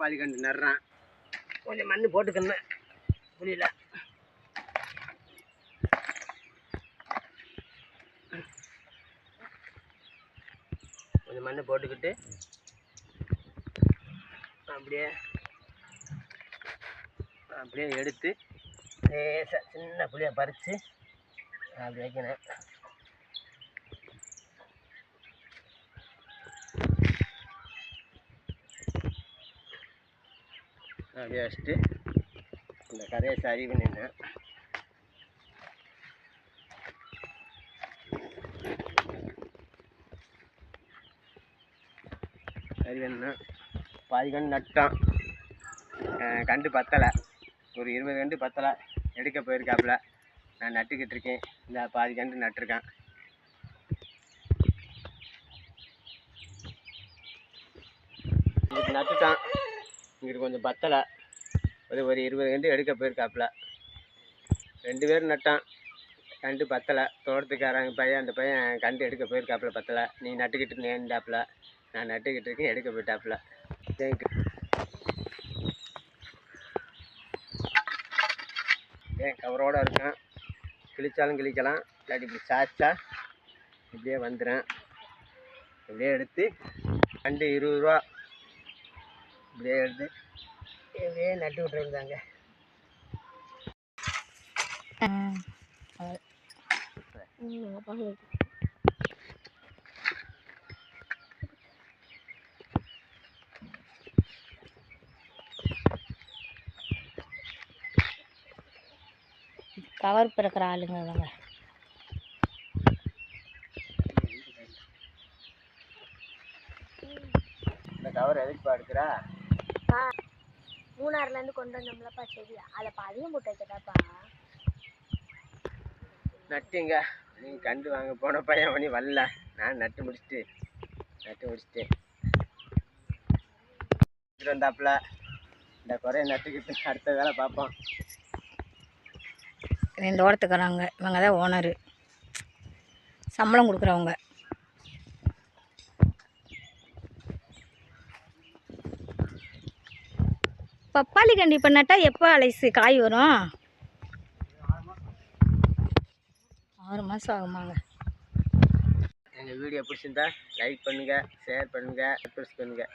பாதி கண்டு நடுறான். கொஞ்சம் மண் போட்டுக்கணும் புரியல. கொஞ்சம் மண் போட்டுக்கிட்டு அப்படியே அப்படியே எடுத்து லேசாக சின்ன புளியை பறித்து அப்படி வைக்கணும். அப்படியே வச்சுட்டு இந்த கரையை சரி பண்ணினேன் சரி பண்ணேன் பாதி கண்டு நட்டான் கண்டு பத்தலை ஒரு இருபது கண்டு பத்தலை எடுக்க போயிருக்காப்புல நான் நட்டுக்கிட்டு இருக்கேன் இந்த பாதி கண்டு நட்டுருக்கேன் இதுக்கு நட்டுட்டான் இங்கிட்டு கொஞ்சம் பத்தலை. ஒரு ஒரு இருபது கண்டு எடுக்க போயிருக்காப்புல. ரெண்டு பேரும் நட்டான். கண்டு பத்தலை. தோட்டத்துக்காரங்க பையன் அந்த பையன் கண்டு எடுக்க போயிருக்காப்புல பத்தலை. நீ நட்டுக்கிட்டு நேர்ந்தாப்புல நான் நட்டுக்கிட்டு இருக்கேன் எடுக்க போயிட்டாப்புல. தேங்க்யூ ஏன் கவரோடு இருக்கேன்? கிழிச்சாலும் கிழிக்கலாம். இல்லாட்டி இப்படி சாய்ச்சா இப்படியே வந்துடும் இப்படியே எடுத்து கண்டு இருபது ரூபா இப்படியே எடுத்து இப்படியே நட்டு விட்டுருந்தாங்க கவர் பிறக்கிற ஆளுங்க அவங்க இந்த கவர் எதுக்குப்பா எடுக்கிறா? மூணாறுலேருந்து கொண்டு வந்தோம்லப்பா செடி. அதை பாதியும் போட்டு வச்சதாப்பா நட்டுங்க. நீ கண்டு வாங்க போன பையன் பண்ணி வரல. நான் நட்டு முடிச்சுட்டு நட்டு எடுத்துட்டு வந்தாப்புல. இந்த குறைய நட்டுக்கிட்டு அடுத்த வேலை பார்ப்போம். இந்த ஓரத்துக்குறாங்க இவங்க தான் ஓனரு சம்பளம் கொடுக்குறவங்க. பப்பாளி கண்டி இப்போ நட்டால் எப்போ அலைசு? காய் வரும்? ஆறு மாதம் ஆகுமாங்க. எங்கள் வீடியோ பிடிச்சிருந்தா லைக் பண்ணுங்கள் ஷேர் பண்ணுங்கள் சப்ஸ்கிரைப் பண்ணுங்கள்